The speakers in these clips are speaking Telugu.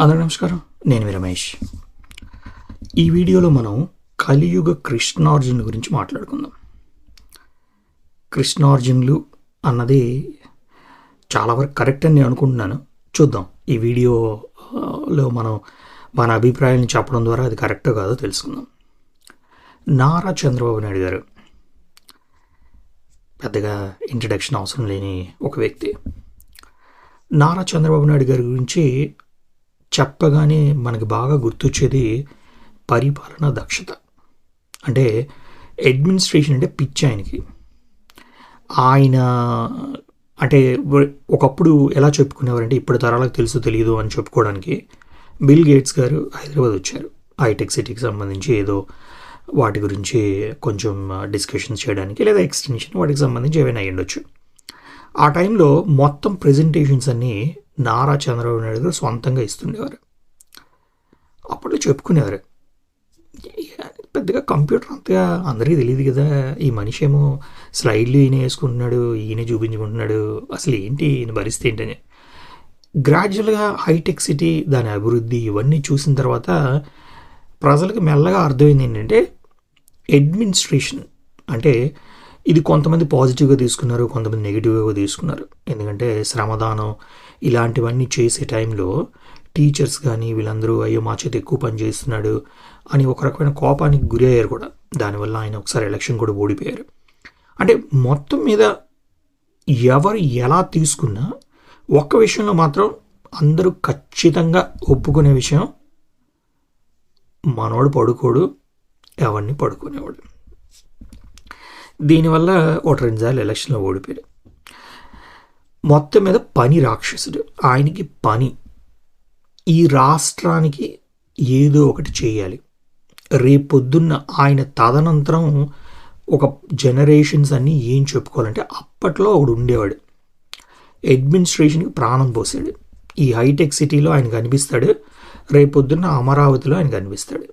అందరూ నమస్కారం. నేను మీ రమేష్. ఈ వీడియోలో మనం కలియుగ కృష్ణార్జున్ గురించి మాట్లాడుకుందాం. కృష్ణార్జునులు అన్నది చాలా వరకు కరెక్ట్ అని నేను అనుకుంటున్నాను. చూద్దాం. ఈ వీడియోలో మనం మన అభిప్రాయాలను చెప్పడం ద్వారా అది కరెక్టో కాదో తెలుసుకుందాం. నారా చంద్రబాబు నాయుడు గారు పెద్దగా ఇంట్రడక్షన్ అవసరం లేని ఒక వ్యక్తి. నారా చంద్రబాబు నాయుడు గారి గురించి చెప్పగానే మనకి బాగా గుర్తొచ్చేది పరిపాలన దక్షత. అంటే అడ్మినిస్ట్రేషన్ అంటే పిచ్చి ఆయనకి. ఆయన అంటే ఒకప్పుడు ఎలా చెప్పుకునేవారంటే ఇప్పుడు తరాలకు తెలుసు తెలియదు అని చెప్పుకోవడానికి బిల్ గేట్స్ గారు హైదరాబాద్ వచ్చారు. హైటెక్ సిటీకి సంబంధించి ఏదో వాటి గురించి కొంచెం డిస్కషన్స్ చేయడానికి లేదా ఎక్స్టెన్షన్ వాటికి సంబంధించి ఏమైనా అయ్యుండొచ్చు. ఆ టైంలో మొత్తం ప్రెజెంటేషన్స్ అన్నీ నారా చంద్రబాబు నాయుడు గారు సొంతంగా ఇస్తుండేవారు. అప్పట్లో చెప్పుకునేవారు. పెద్దగా కంప్యూటర్ అంతగా అందరికీ తెలియదు కదా ఈ మనిషి ఏమో స్లైడ్లు ఈయన వేసుకుంటున్నాడు ఈయన చూపించుకుంటున్నాడు అసలు ఏంటి ఈయన పరిస్థితి ఏంటని. గ్రాడ్యువల్గా హైటెక్ సిటీ దాని అభివృద్ధి ఇవన్నీ చూసిన తర్వాత ప్రజలకు మెల్లగా అర్థమైంది ఏంటంటే అడ్మినిస్ట్రేషన్ అంటే ఇది కొంతమంది పాజిటివ్గా తీసుకున్నారు కొంతమంది నెగిటివ్గా తీసుకున్నారు. ఎందుకంటే శ్రమదానం ఇలాంటివన్నీ చేసే టైంలో టీచర్స్ కానీ వీళ్ళందరూ అయ్యో మా చేతి ఎక్కువ పని చేస్తున్నాడు అని ఒక రకమైన కోపానికి గురి అయ్యారు కూడా. దానివల్ల ఆయన ఒకసారి ఎలక్షన్ కూడా ఓడిపోయారు. అంటే మొత్తం మీద ఎవరు ఎలా తీసుకున్నా ఒక్క విషయంలో మాత్రం అందరూ ఖచ్చితంగా ఒప్పుకునే విషయం మనోడు పడుకోడు ఎవరిని పడుకునేవాడు. దీనివల్ల ఒక రెండుసార్లు ఎలక్షన్లో ఓడిపోయాడు. మొత్తం మీద పని రాక్షసుడు. ఆయనకి పని. ఈ రాష్ట్రానికి ఏదో ఒకటి చేయాలి. రేపొద్దున్న ఆయన తదనంతరం ఒక జనరేషన్స్ అన్నీ ఏం చెప్పుకోవాలంటే అప్పట్లో ఒకడు ఉండేవాడు. అడ్మినిస్ట్రేషన్కి ప్రాణం పోసాడు. ఈ హైటెక్ సిటీలో ఆయన కనిపిస్తాడు రేపొద్దున్న అమరావతిలో ఆయన కనిపిస్తాడు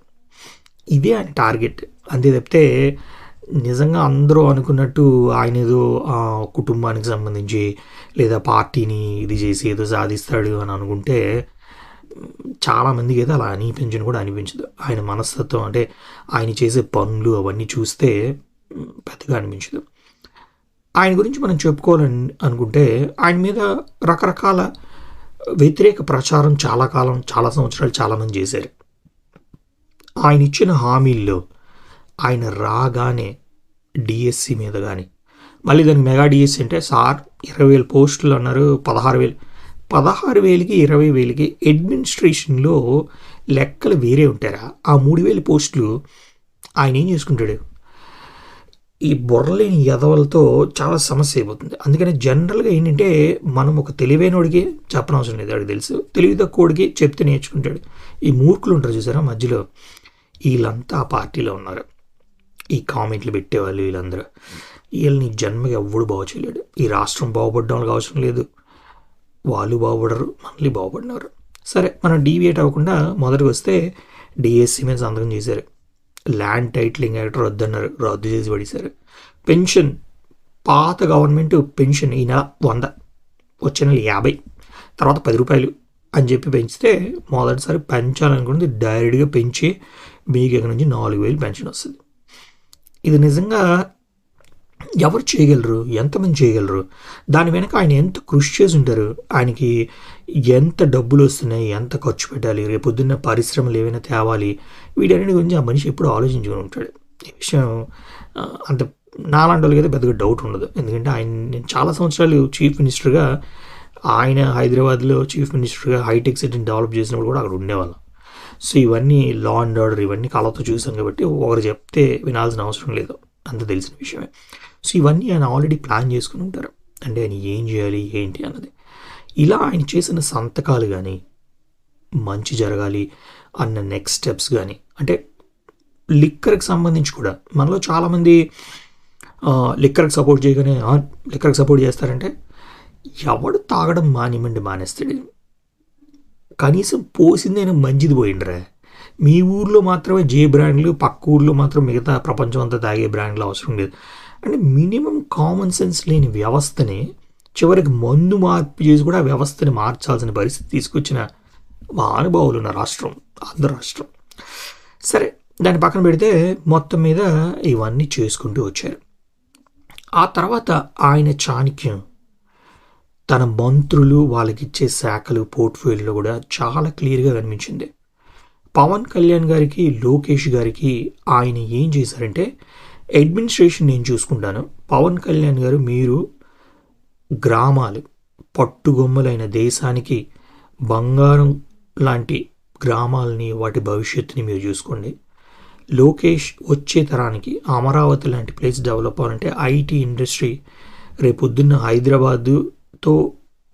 ఇదే ఆయన టార్గెట్. అంతే తప్పితే నిజంగా అందరూ అనుకున్నట్టు ఆయన ఏదో ఆ, కుటుంబానికి సంబంధించి లేదా పార్టీని ఇది చేసి ఏదో సాధిస్తాడు అని అనుకుంటే చాలామందికి అయితే అలా అనిపించను కూడా అనిపించదు. ఆయన మనస్తత్వం అంటే ఆయన చేసే పనులు అవన్నీ చూస్తే పెద్దగా అనిపించదు. ఆయన గురించి మనం చెప్పుకోవాలని అనుకుంటే ఆయన మీద రకరకాల వ్యతిరేక ప్రచారం చాలా కాలం చాలా సంవత్సరాలు చాలామంది చేశారు. ఆయన ఇచ్చిన హామీల్లో ఆయన రాగానే డిఎస్సి మీద కానీ మళ్ళీ దానికి మెగా డిఎస్సి అంటే సార్ ఇరవై వేల పోస్టులు అన్నారు పదహారు వేలు. పదహారు వేలకి ఇరవై వేలకి అడ్మినిస్ట్రేషన్లో లెక్కలు వేరే ఉంటారా ఆ మూడు వేల పోస్టులు ఆయన ఏం చేసుకుంటాడు? ఈ బుర్రలేని ఎదవలతో చాలా సమస్య అయిపోతుంది. అందుకని జనరల్గా ఏంటంటే మనం ఒక తెలివైనోడికి చెప్పనవసరం లేదు వాడికి తెలుసు. తెలివి తక్కువడికి చెప్తే నేర్చుకుంటాడు. ఈ మూర్ఖులు ఉంటారు చూసారా మధ్యలో? వీళ్ళంతా ఆ పార్టీలో ఉన్నారు. ఈ కామెంట్లు పెట్టేవాళ్ళు వీళ్ళందరూ. వీళ్ళని జన్మకి ఎవ్వడు బాగు చేయలేడు. ఈ రాష్ట్రం బాగుపడడం వాళ్ళకి అవసరం లేదు. వాళ్ళు బాగుపడరు మనల్ని బాగుపడినారు. సరే మనం డీవియేట్ అవ్వకుండా మొదటికి వస్తే డిఎస్సి మీద సంతకం చేశారు. ల్యాండ్ టైటిలింగ్ యాక్ట్ రద్దన్నారు రద్దు చేసి పడేశారు. పెన్షన్ పాత గవర్నమెంట్ పెన్షన్ ఈ నెల వంద వచ్చే నెల యాభై తర్వాత పది రూపాయలు అని చెప్పి పెంచితే మొదటిసారి పెంచాలనుకున్నది డైరెక్ట్గా పెంచి మీకు ఇక్కడ నుంచి నాలుగు వేలు పెన్షన్ వస్తుంది. ఇది నిజంగా ఎవరు చేయగలరు? ఎంతమంది చేయగలరు? దాని వెనక ఆయన ఎంత కృషి చేసి ఉంటారు ఆయనకి ఎంత డబ్బులు వస్తున్నాయి? ఎంత ఖర్చు పెట్టాలి? రేపొద్దున్న పరిశ్రమలు ఏమైనా తేవాలి? వీటన్నిటి గురించి ఆ మనిషి ఎప్పుడు ఆలోచించుకుని ఉంటాడు. ఈ విషయం అంత నాలాంటి అయితే పెద్దగా డౌట్ ఉండదు. ఎందుకంటే ఆయన నేను చాలా సంవత్సరాలు చీఫ్ మినిస్టర్గా ఆయన హైదరాబాద్లో చీఫ్ మినిస్టర్గా హైటెక్ సిటీని డెవలప్ చేసినప్పుడు కూడా అక్కడ ఉండేవాళ్ళం. సో ఇవన్నీ లా అండ్ ఆర్డర్ ఇవన్నీ కళతో చూసాం కాబట్టి ఒకరు చెప్తే వినాల్సిన అవసరం లేదు. అంత తెలిసిన విషయమే. సో ఇవన్నీ ఆయన ఆల్రెడీ ప్లాన్ చేసుకుని ఉంటారు. అంటే ఆయన ఏం చేయాలి ఏంటి అన్నది. ఇలా ఆయన చేసిన సంతకాలు కానీ మంచి జరగాలి అన్న నెక్స్ట్ స్టెప్స్ కానీ అంటే లిక్కర్కి సంబంధించి కూడా మనలో చాలామంది లిక్కర్కి సపోర్ట్ చేయగానే లిక్కర్కి సపోర్ట్ చేస్తారంటే ఎవడు తాగడం మానిమండి మానేస్తాడు. కనీసం పోసిందైనా మంచిది పోయిండ్రా. మీ ఊర్లో మాత్రమే జే బ్రాండ్లు పక్క ఊర్లో మాత్రం మిగతా ప్రపంచం అంతా తాగే బ్రాండ్లు అవసరం లేదు. అంటే మినిమం కామన్ సెన్స్ లేని వ్యవస్థని చివరికి మందు మార్పు చేసి కూడా ఆ వ్యవస్థని మార్చాల్సిన పరిస్థితి తీసుకొచ్చిన మహానుభావులు ఉన్న రాష్ట్రం ఆంధ్ర రాష్ట్రం. సరే దాన్ని పక్కన పెడితే మొత్తం మీద ఇవన్నీ చేసుకుంటూ వచ్చారు. ఆ తర్వాత ఆయన చాణక్యం తన మంత్రులు వాళ్ళకి ఇచ్చే శాఖలు పోర్ట్ఫోలియోలో కూడా చాలా క్లియర్గా కనిపించింది. పవన్ కళ్యాణ్ గారికి లోకేష్ గారికి ఆయన ఏం చేశారంటే అడ్మినిస్ట్రేషన్ నేను చూసుకుంటాను. పవన్ కళ్యాణ్ గారు మీరు గ్రామాలు పట్టుగొమ్మలైన దేశానికి బంగారం లాంటి గ్రామాలని వాటి భవిష్యత్తుని మీరు చూసుకోండి. లోకేష్ వచ్చే తరానికి అమరావతి లాంటి ప్లేస్ డెవలప్ అవ్వాలంటే ఐటీ ఇండస్ట్రీ రేపొద్దున్న తో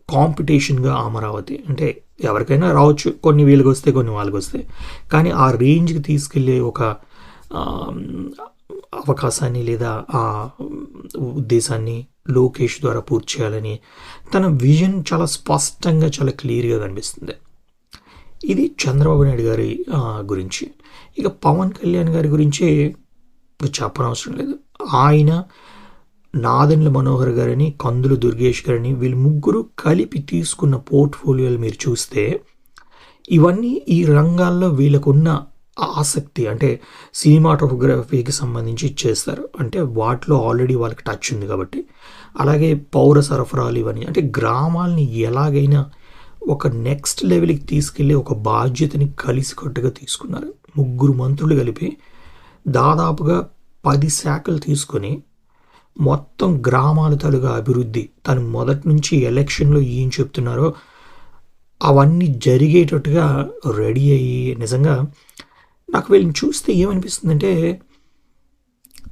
కాంపిటీషన్గా అమరావతి. అంటే ఎవరికైనా రావచ్చు కొన్ని వీళ్ళకి వస్తే కొన్ని వాళ్ళకి వస్తే కానీ ఆ రేంజ్కి తీసుకెళ్ళే ఒక అవకాశాన్ని లేదా ఆ ఉద్దేశాన్ని లోకేష్ ద్వారా పూర్తి చేయాలని తన విజన్ చాలా స్పష్టంగా చాలా క్లియర్గా కనిపిస్తుంది. ఇది చంద్రబాబు నాయుడు గారి గురించి. ఇక పవన్ కళ్యాణ్ గారి గురించి చెప్పనవసరం లేదు. ఆయన నాదెండ్ల మనోహర్ గారని కందులు దుర్గేష్ గారని వీళ్ళు ముగ్గురు కలిపి తీసుకున్న పోర్ట్ఫోలియోలు మీరు చూస్తే ఇవన్నీ ఈ రంగాల్లో వీళ్ళకున్న ఆసక్తి అంటే సినిమాటోగ్రఫీకి సంబంధించి చేస్తారు. అంటే వాటిలో ఆల్రెడీ వాళ్ళకి టచ్ ఉంది కాబట్టి. అలాగే పౌర సరఫరాలు ఇవన్నీ అంటే గ్రామాలని ఎలాగైనా ఒక నెక్స్ట్ లెవెల్కి తీసుకెళ్ళి ఒక బాధ్యతని కలిసికట్టుగా తీసుకున్నారు. ముగ్గురు మంత్రులు కలిపి దాదాపుగా పది శాఖలు తీసుకొని మొత్తం గ్రామాలు తలుగా అభివృద్ధి. తను మొదటి నుంచి ఎలక్షన్లో ఏం చెప్తున్నారో అవన్నీ జరిగేటట్టుగా రెడీ అయ్యి నిజంగా నాకు వీళ్ళని చూస్తే ఏమనిపిస్తుందంటే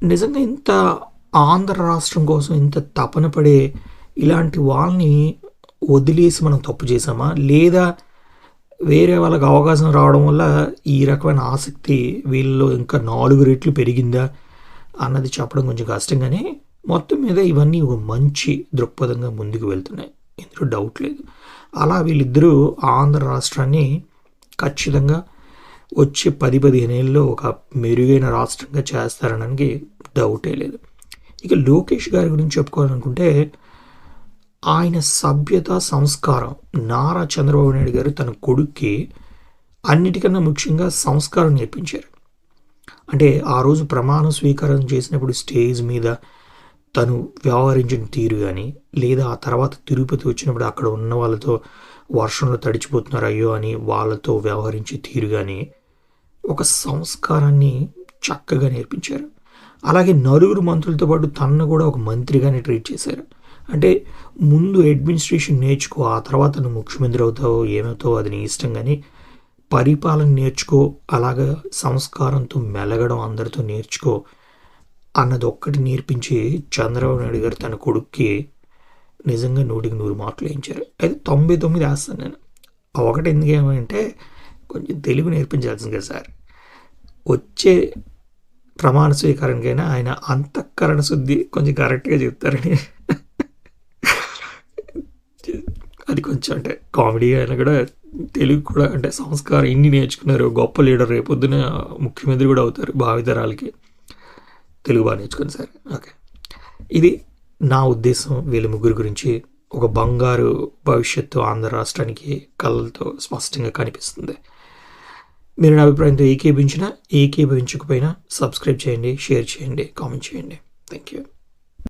నిజంగా ఇంత ఆంధ్ర రాష్ట్రం కోసం ఇంత తపన పడే ఇలాంటి వాళ్ళని వదిలేసి మనం తప్పు చేసామా లేదా వేరే వాళ్ళకి అవకాశం రావడం వల్ల ఈ రకమైన ఆసక్తి వీళ్ళలో ఇంకా నాలుగు రెట్లు పెరిగిందా? అన్నది చెప్పడం కొంచెం కష్టంగానే మొత్తం మీద ఇవన్నీ ఒక మంచి దృక్పథంగా ముందుకు వెళ్తున్నాయి. ఇందులో డౌట్ లేదు. అలా వీళ్ళిద్దరూ ఆంధ్ర రాష్ట్రాన్ని ఖచ్చితంగా వచ్చే పది పదిహేను ఏళ్ళలో ఒక మెరుగైన రాష్ట్రంగా చేస్తారనడానికి డౌటే లేదు. ఇక లోకేష్ గారి గురించి చెప్పుకోవాలనుకుంటే ఆయన సభ్యత సంస్కారం నారా చంద్రబాబు నాయుడు గారు తన కొడుక్కి అన్నిటికన్నా ముఖ్యంగా సంస్కారం నేర్పించారు. అంటే ఆ రోజు ప్రమాణ స్వీకారం చేసినప్పుడు స్టేజ్ మీద తను వ్యవహరించిన తీరు కానీ లేదా ఆ తర్వాత తిరుపతి వచ్చినప్పుడు అక్కడ ఉన్న వాళ్ళతో వర్షంలో తడిచిపోతున్నారు అయ్యో అని వాళ్ళతో వ్యవహరించే తీరు కానీ ఒక సంస్కారాన్ని చక్కగా నేర్పించారు. అలాగే నలుగురు మంత్రులతో పాటు తనను కూడా ఒక మంత్రిగానే ట్రీట్ చేశారు. అంటే ముందు అడ్మినిస్ట్రేషన్ నేర్చుకో ఆ తర్వాత నువ్వు ముఖ్యమంత్రి అవుతావో ఏమవుతావో అది నీ ఇష్టం కానీ పరిపాలన నేర్చుకో అలాగా సంస్కారంతో మెలగడం అందరితో నేర్చుకో అన్నదొక్కటి నేర్పించి చంద్రబాబు నాయుడు గారు తన కొడుక్కి. నిజంగా నూటికి నూరు మార్కులు వేయించారు. అయితే తొంభై తొమ్మిది వేస్తాను నేను. ఒకటి ఎందుకు ఏమంటే కొంచెం తెలుగు నేర్పించాల్సింది కదా సార్. వచ్చే ప్రమాణ స్వీకారానికైనా ఆయన అంతఃకరణ శుద్ధి కొంచెం కరెక్ట్గా చెప్తారని. అది కొంచెం అంటే కామెడీ అయినా కూడా తెలుగు కూడా అంటే సంస్కారం ఇన్ని నేర్చుకున్నారు. గొప్ప లీడర్ రేపొద్దున ముఖ్యమంత్రి కూడా అవుతారు భావితరాలకి. తెలుగు బాగా నేర్చుకుని సార్. ఓకే. ఇది నా ఉద్దేశం వీళ్ళ ముగ్గురు గురించి ఒక బంగారు భవిష్యత్తు ఆంధ్ర రాష్ట్రానికి కళ్ళతో స్పష్టంగా కనిపిస్తుంది. మీరు నా అభిప్రాయంతో ఏకీభించినా ఏకీభవించకపోయినా సబ్స్క్రైబ్ చేయండి షేర్ చేయండి కామెంట్ చేయండి. Thank you